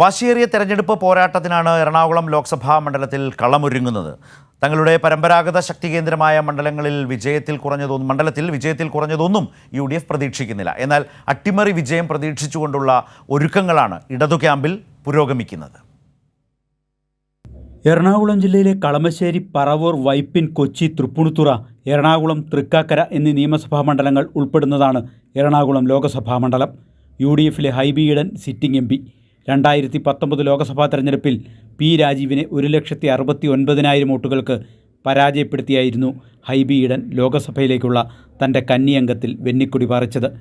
വാശിയേറിയ തെരഞ്ഞെടുപ്പ് പോരാട്ടത്തിനാണ് എറണാകുളം ലോക്സഭാ മണ്ഡലത്തിൽ കളമൊരുങ്ങുന്നത്. തങ്ങളുടെ പരമ്പരാഗത ശക്തി കേന്ദ്രമായ മണ്ഡലങ്ങളിൽ വിജയത്തിൽ കുറഞ്ഞതൊന്നും മണ്ഡലത്തിൽ വിജയത്തിൽ കുറഞ്ഞതൊന്നും യു ഡി എഫ് പ്രതീക്ഷിക്കുന്നില്ല. എന്നാൽ അട്ടിമറി വിജയം പ്രതീക്ഷിച്ചുകൊണ്ടുള്ള ഒരുക്കങ്ങളാണ് ഇടതു ക്യാമ്പിൽ പുരോഗമിക്കുന്നത്. എറണാകുളം ജില്ലയിലെ കളമശ്ശേരി പറവൂർ വൈപ്പിൻ കൊച്ചി തൃപ്പൂണിത്തുറ എറണാകുളം തൃക്കാക്കര എന്നീ നിയമസഭാ മണ്ഡലങ്ങൾ ഉൾപ്പെടുന്നതാണ് എറണാകുളം ലോക്സഭാ മണ്ഡലം. യു ഡി എഫിലെ Hibi Eden sitting M P. രണ്ടായിരത്തി പത്തൊമ്പത് ലോക്സഭാ തെരഞ്ഞെടുപ്പിൽ പി രാജീവിനെ ഒരു ലക്ഷത്തി അറുപത്തി ഒൻപതിനായിരം വോട്ടുകൾക്ക് പരാജയപ്പെടുത്തിയായിരുന്നു ഹൈബി ഈഡൻ ലോക്സഭയിലേക്കുള്ള തന്റെ കന്നിയംഗത്തിൽ വെന്നിക്കൊടി പറിച്ചത്.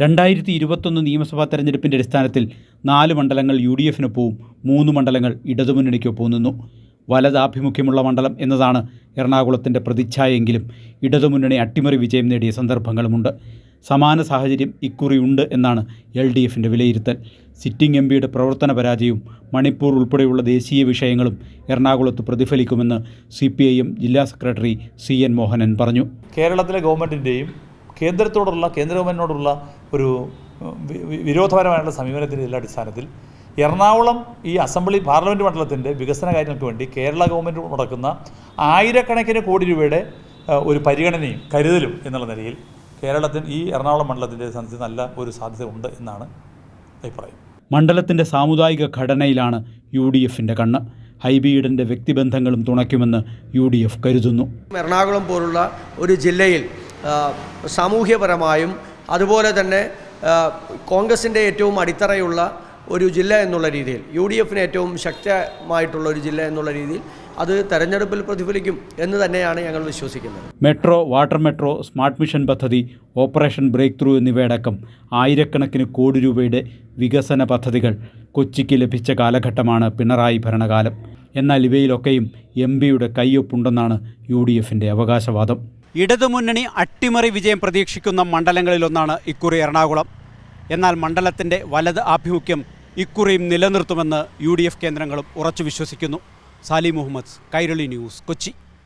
രണ്ടായിരത്തി ഇരുപത്തൊന്ന് നിയമസഭാ തെരഞ്ഞെടുപ്പിന്റെ അടിസ്ഥാനത്തിൽ നാല് മണ്ഡലങ്ങൾ യു ഡി എഫിനൊപ്പവും മൂന്ന് മണ്ഡലങ്ങൾ ഇടതുമുന്നണിക്കൊപ്പവും നിന്നു. വലതാഭിമുഖ്യമുള്ള മണ്ഡലം എന്നതാണ് എറണാകുളത്തിന്റെ പ്രതിച്ഛായെങ്കിലും ഇടതുമുന്നണി അട്ടിമറി വിജയം നേടിയ സന്ദർഭങ്ങളുമുണ്ട്. സമാന സാഹചര്യം ഇക്കുറിയുണ്ട് എന്നാണ് എൽ ഡി എഫിന്റെ വിലയിരുത്തൽ. സിറ്റിംഗ് എം പിയുടെ പ്രവർത്തന പരാജയവും മണിപ്പൂർ ഉൾപ്പെടെയുള്ള ദേശീയ വിഷയങ്ങളും എറണാകുളത്ത് പ്രതിഫലിക്കുമെന്ന് സി പി ഐ എം ജില്ലാ സെക്രട്ടറി സി എൻ മോഹനൻ പറഞ്ഞു. കേരളത്തിലെ ഗവൺമെന്റിന്റെയും കേന്ദ്രത്തോടുള്ള കേന്ദ്ര ഗവൺമെന്റിനോടുള്ള ഒരു വിരോധപരമായുള്ള സമീപനത്തിന്റെ എല്ലാ അടിസ്ഥാനത്തിൽ എറണാകുളം ഈ അസംബ്ലി പാർലമെന്റ് മണ്ഡലത്തിന്റെ വികസന കാര്യങ്ങൾക്ക് വേണ്ടി കേരള ഗവൺമെന്റ് നടക്കുന്ന ആയിരക്കണക്കിന് കോടി രൂപയുടെ ഒരു പരിഗണനയും കരുതലും എന്നുള്ള നിലയിൽ കേരളത്തിന് ഈ എറണാകുളം മണ്ഡലത്തിന്റെ സംബന്ധിച്ച് നല്ല ഒരു സാധ്യത ഉണ്ട് എന്നാണ് അഭിപ്രായം. മണ്ഡലത്തിന്റെ സാമുദായിക ഘടനയിലാണ് യു ഡി എഫിന്റെ കണ്ണ്. ഹൈബീഡന്റെ വ്യക്തിബന്ധങ്ങളും തുണയ്ക്കുമെന്ന് യു ഡി എഫ് കരുതുന്നു. എറണാകുളം പോലുള്ള ഒരു ജില്ലയിൽ സാമൂഹ്യപരമായും അതുപോലെ തന്നെ കോൺഗ്രസിന്റെ ഏറ്റവും അടിത്തറയുള്ള ഒരു ജില്ല എന്നുള്ള രീതിയിൽ യു ഡി എഫിന് ഏറ്റവും ശക്തമായിട്ടുള്ള ഒരു ജില്ല എന്നുള്ള രീതിയിൽ അത് തെരഞ്ഞെടുപ്പിൽ പ്രതിഫലിക്കും എന്ന് തന്നെയാണ് ഞങ്ങൾ വിശ്വസിക്കുന്നത്. Metro water metro smart mission പദ്ധതി ഓപ്പറേഷൻ ബ്രേക്ക് ത്രൂ എന്നിവയടക്കം ആയിരക്കണക്കിന് കോടി രൂപയുടെ വികസന പദ്ധതികൾ കൊച്ചിക്ക് ലഭിച്ച കാലഘട്ടമാണ് പിണറായി ഭരണകാലം. എന്നാൽ ഇവയിലൊക്കെയും എം പിയുടെ കയ്യൊപ്പുണ്ടെന്നാണ് യു ഡി എഫിന്റെ അവകാശവാദം. ഇടതുമുന്നണി അട്ടിമറി വിജയം പ്രതീക്ഷിക്കുന്ന മണ്ഡലങ്ങളിലൊന്നാണ് ഇക്കുറി എറണാകുളം. എന്നാൽ മണ്ഡലത്തിന്റെ വലത് ആഭിമുഖ്യം ഇക്കുറിയും നിലനിർത്തുമെന്ന് യു കേന്ദ്രങ്ങളും ഉറച്ചു വിശ്വസിക്കുന്നു. സാലി മുഹമ്മദ് കൈരളി ന്യൂസ് കൊച്ചി.